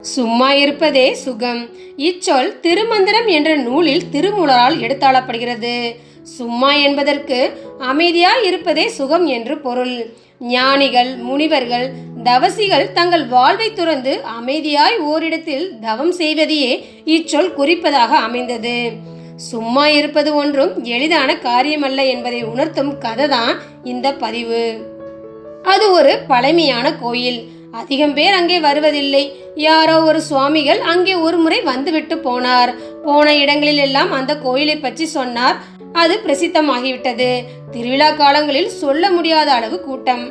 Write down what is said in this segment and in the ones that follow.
சும்மா இருப்பதே சுகம். இச்சொல் திருமந்திரம் என்ற நூலில் திருமூலரால் எடுத்தாளப்படுகிறது. சும்மா என்பதற்கு அமைதியாய் இருப்பதே சுகம் என்று பொருள். ஞானிகள் முனிவர்கள் தவசிகள் தங்கள் வாழ்வை துறந்து அமைதியாய் ஓரிடத்தில் தவம் செய்வதையே இச்சொல் குறிப்பதாக அமைந்தது. சும்மா இருப்பது ஒன்றும் எளிதான காரியமல்ல என்பதை உணர்த்தும் கதைதான் இந்த பதிவு. அது ஒரு பழமையான கோயில். அதிகம் பேர் அங்கே வருவதில்லை. யாரோ ஒரு சுவாமிகள் அங்கே ஒரு முறை வந்துவிட்டு போனார். போன இடங்களில் எல்லாம் அந்த கோயிலை பற்றி சொன்னார். அது பிரசித்தமாகிவிட்டது. திருவிழா காலங்களில் சொல்ல முடியாத அளவு கூட்டம்.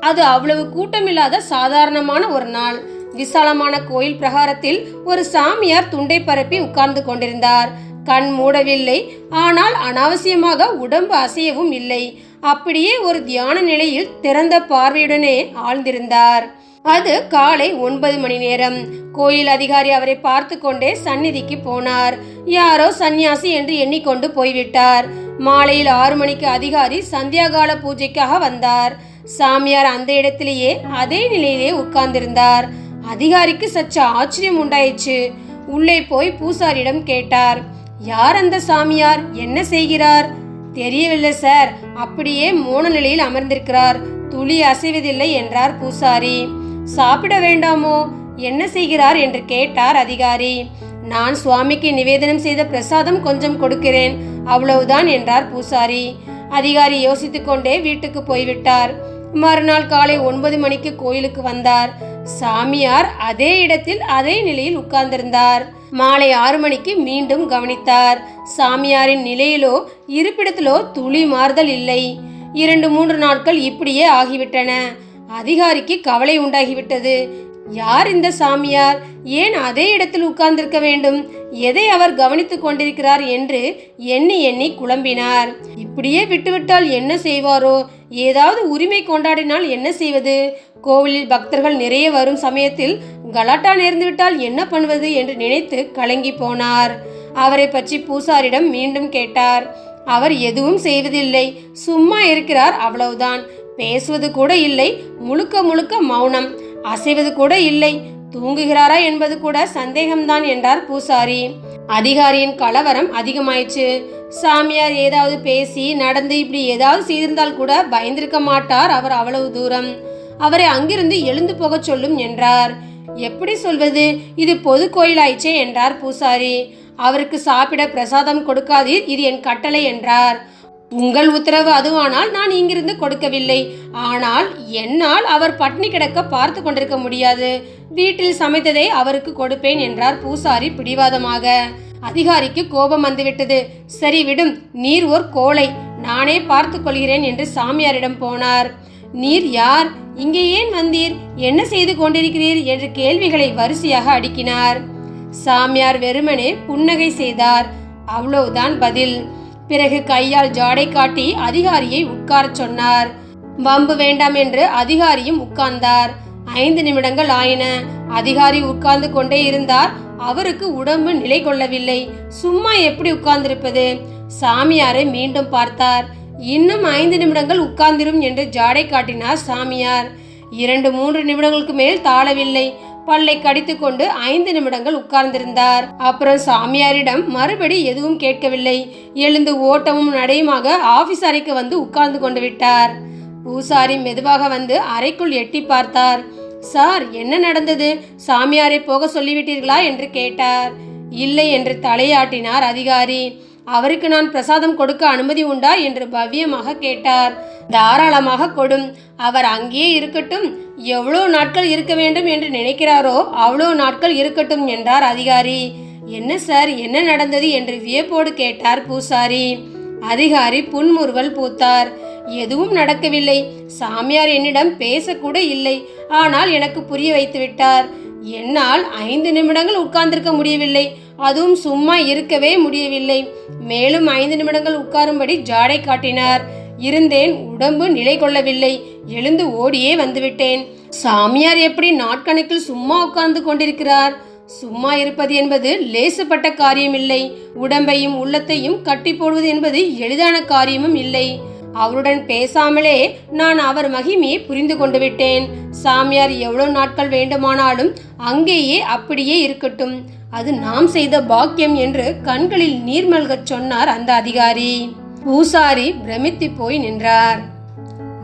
அது அவ்வளவு கூட்டமில்லாத சாதாரணமான ஒரு நாள். விசாலமான கோயில் பிரகாரத்தில் ஒரு சாமியார் துண்டை பரப்பி உட்கார்ந்து கொண்டிருந்தார். கண் மூடவில்லை. ஆனால் அனாவசியமாக உடம்பு அசையவும் இல்லை. அப்படியே ஒரு தியான நிலையில் திறந்த பார்வையுடனே ஆழ்ந்திருந்தார். அது காலை ஒன்பது மணி நேரம். கோயில் அதிகாரி அவரை பார்த்து கொண்டே சந்நிதிக்கு போனார். யாரோ சந்நியாசி என்று எண்ணிக்கொண்டு போய்விட்டார். மாலையில் ஆறு மணிக்கு அதிகாரி சந்தியாகால பூஜைக்காக வந்தார். சாமியார் அந்த இடத்திலேயே அதே நிலையிலே உட்கார்ந்திருந்தார். அதிகாரிக்கு சற்று ஆச்சரியம் உண்டாயிற்று. உள்ளே போய் பூசாரியிடம் கேட்டார் யார் அந்த சாமியார்? என்ன செய்கிறார்? தெரியவில்லை சார். அப்படியே மோன நிலையில் அமர்ந்திருக்கிறார். துளி அசைவதில்லை என்றார் பூசாரி. சாப்பிட வேண்டாமோ? என்ன செய்கிறார் என்று கேட்டார் அதிகாரி. நான் சுவாமிக்கு நிவேதனம் செய்த பிரசாதம் கொஞ்சம் கொடுக்கிறேன் அவ்வளவுதான் என்றார் பூசாரி. அதிகாரி யோசித்துக் கொண்டே வீட்டுக்கு போய்விட்டார். மறுநாள் காலை ஒன்பது மணிக்கு கோயிலுக்கு வந்தார். சாமியார் அதே இடத்தில் அதே நிலையில் உட்கார்ந்திருந்தார். மாலை ஆறு மணிக்கு மீண்டும் கவனித்தார். சாமியாரின் நிலையிலோ இருப்பிடத்திலோ துளி மாறுதல் இல்லை. இரண்டு மூன்று நாட்கள் இப்படியே ஆகிவிட்டன. அதிகாரிக்கு கவலை உண்டாகிவிட்டது. யார் இந்த சாமியார்? ஏன் அதே இடத்தில் உட்கார்ந்திருக்க வேண்டும்? எதை அவர் கவனித்துக் கொண்டிருக்கிறார் என்று எண்ணி எண்ணி குழம்பினார். இப்படியே விட்டுவிட்டால் என்ன செய்வாரோ? ஏதாவது உரிமை கொண்டாடினால் என்ன செய்வது? கோவிலில் பக்தர்கள் நிறைய வரும் சமயத்தில் கலாட்டா நேர்ந்துவிட்டால் என்ன பண்ணுவது என்று நினைத்து கலங்கி போனார். அவரை பற்றி பூசாரிடம் மீண்டும் கேட்டார். அவர் எதுவும் செய்வதில்லை. சும்மா இருக்கிறார் அவ்வளவுதான். பேசுவது கூட இல்லை முழுக்க முழுக்க மௌனம். அசைவது கூட இல்லை தூங்குகிறாரா என்பது கூட சந்தேகம்தான் என்றார் பூசாரி. அதிகாரியின் கலவரம் அதிகமாயிற்று. சாமியார் ஏதாவது பேசி நடந்து இப்படி ஏதாவது செய்திருந்தால் கூட பயந்திருக்க மாட்டார் அவர் அவ்வளவு தூரம். அவரை அங்கிருந்து எழுந்து போகச் சொல்லும் என்றார். எப்படி சொல்வது இது பொது கோயிலாயிச்சே என்றார் பூசாரி. அவருக்கு சாப்பிட பிரசாதம் கொடுக்காதீர் இது என் கட்டளை என்றார். உங்கள் உத்தரவு அதுவானால் நான் இங்கிருந்து கொடுக்கவில்லை. ஆனால் என்னால் அவர் பட்னி கிடக்க பார்த்து கொண்டிருக்க முடியாது. வீட்டில் சமைத்ததை அவருக்கு கொடுப்பேன் என்றார் பூசாரி பிடிவாதமாக. அதிகாரிக்கு கோபம் வந்துவிட்டது. சரி விடும் நீர் ஓர் கோலை. நானே பார்த்து கொள்கிறேன் என்று சாமியாரிடம் போனார். நீர் யார்? இங்கே ஏன் வந்தீர்? என்ன செய்து கொண்டிருக்கிறீர்? என்று கேள்விகளை வரிசையாக அடுக்கினார். சாமியார் வெறுமனே புன்னகை செய்தார். அவ்வளவுதான் பதில். பிறகு கையால் ஜாடை காட்டி அதிகாரியை உட்காரச் சொன்னார். வம்பு வேண்டாம் என்று அதிகாரியும் உட்கார்ந்தார். ஐந்து நிமிடங்கள் ஆயின. அதிகாரி உட்கார்ந்து கொண்டே இருந்தார். அவருக்கு உடம்பு நிலை கொள்ளவில்லை. சும்மா எப்படி உட்கார்ந்திருப்பது? சாமியாரை மீண்டும் பார்த்தார். இன்னும் ஐந்து நிமிடங்கள் உட்கார்ந்திரும் என்று ஜாடை காட்டினார் சாமியார். இரண்டு மூன்று நிமிடங்களுக்கு மேல் தாழவில்லை. பல்லை கடித்துக்கொண்டு ஐந்து நிமிடங்கள் உட்கார்ந்திருந்தார். அப்புறம் சாமியாரிடம் மறுபடி எதுவும் கேட்கவில்லை. எழுந்து ஓட்டமும் நடையுமாக ஆபீஸ் அறைக்கு வந்து உட்கார்ந்து கொண்டு விட்டார். பூசாரி மெதுவாக வந்து அறைக்குள் எட்டி பார்த்தார். சார் என்ன நடந்தது? சாமியாரை போக சொல்லிவிட்டீர்களா? என்று கேட்டார். இல்லை என்று தலையாட்டினார் அதிகாரி. அவருக்கு நான் பிரசாதம் கொடுக்க அனுமதி உண்டா என்று பவ்யமாக கேட்டார். தாராளமாக கொடும். அவர் அங்கேயே இருக்கட்டும். எவ்வளோ நாட்கள் இருக்க வேண்டும் என்று நினைக்கிறாரோ அவ்வளோ நாட்கள் இருக்கட்டும் என்றார் அதிகாரி. என்ன சார் என்ன நடந்தது? என்று வியப்போடு கேட்டார் பூசாரி. அதிகாரி புன்முறுவல் பூத்தார். எதுவும் நடக்கவில்லை. சாமியார் என்னிடம் பேசக்கூட இல்லை. ஆனால் எனக்கு புரிய வைத்து விட்டார். என்னால் ஐந்து நிமிடங்கள் உட்கார்ந்திருக்க முடியவில்லை. அதுவும் சும்மா இருக்கவே முடியவில்லை. மேலும் ஐந்து நிமிடங்கள் உட்காரும்படி ஜாடை காட்டினார். இருந்தேன் உடம்பு நிலை கொள்ளவில்லை. எழுந்து ஓடியே வந்துவிட்டேன். சாமியார் எப்படி நாட்கணக்கில் சும்மா உட்கார்ந்து கொண்டிருக்கிறார்? சும்மா இருப்பது என்பது லேசுப்பட்ட காரியமில்லை. உடம்பையும் உள்ளத்தையும் கட்டி போடுவது என்பது எளிதான காரியமும் இல்லை. அவருடன் பேசாமலே நான் அவர் மகிமையை புரிந்து கொண்டு விட்டேன். சாமியார் எவ்வளவு நாட்கள் வேண்டுமானாலும் அங்கேயே அப்படியே இருக்கட்டும். அது நாம் செய்த பாக்கியம் என்று கண்களில் நீர் மல்கச் சொன்னார் அந்த அதிகாரி. பூசாரி பிரமித்து போய் நின்றார்.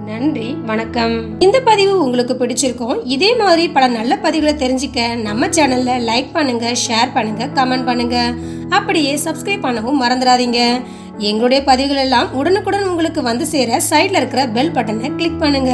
நன்றி வணக்கம். இந்த பதிவு உங்களுக்கு பிடிச்சிருக்கும் இதே மாதிரி பல நல்ல பதிவுகளை தெரிஞ்சுக்க நம்ம சேனல்ல லைக் பண்ணுங்க ஷேர் பண்ணுங்க கமெண்ட் பண்ணுங்க. அப்படியே சப்ஸ்கிரைப் பண்ணவும் மறந்துடாதீங்க. எங்களுடைய பதிவுகள் எல்லாம் உடனுக்குடன் உங்களுக்கு வந்து சேர சைடில் இருக்கிற பெல் பட்டனை கிளிக் பண்ணுங்க.